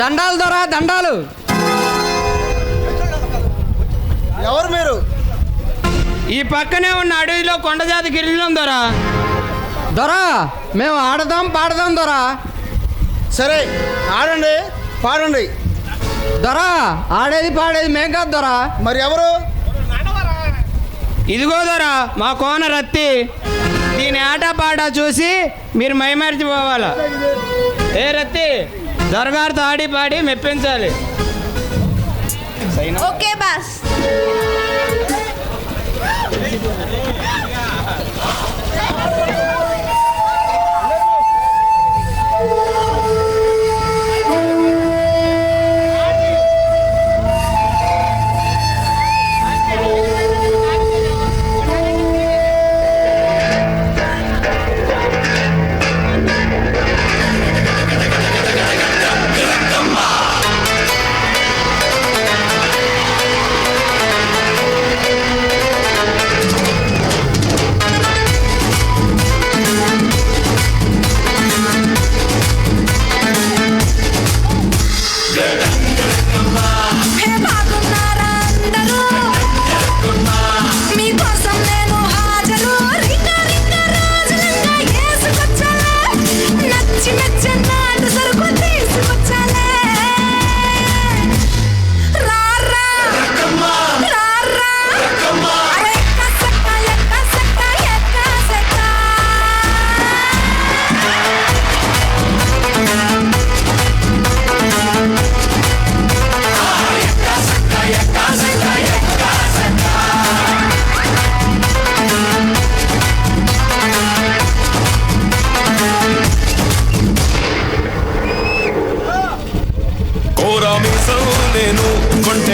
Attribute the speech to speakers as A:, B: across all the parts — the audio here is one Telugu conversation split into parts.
A: దండాలు దొరా దండాలు.
B: ఎవరు మీరు?
C: ఈ పక్కనే ఉన్న అడవిలో కొండజాతి గిరిజనం దొరా.
A: దొరా మేము ఆడదాం పాడదాం దొరా.
B: సరే ఆడండి పాడండి.
A: దొరా ఆడేది పాడేది మేం కాదు దొరా.
B: మరి ఎవరు?
C: ఇదిగో దొరా మా కోన రత్తి. దీని ఆట పాట చూసి మీరు మైమరిచిపోవాలా. ఏ రత్తి? దొరగారితో ఆడి పాడి మెప్పించాలి.
D: Okay boss.
E: the line.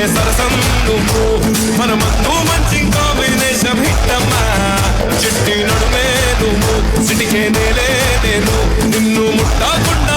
E: కొంటే సరసం నువ్వు మన మందు మంచి కాంబినేషన్ హిట్టమ్మా. చిట్టి నడుమే నువ్వు సిటికే నేలే నేను నిన్ను ముట్టకుండా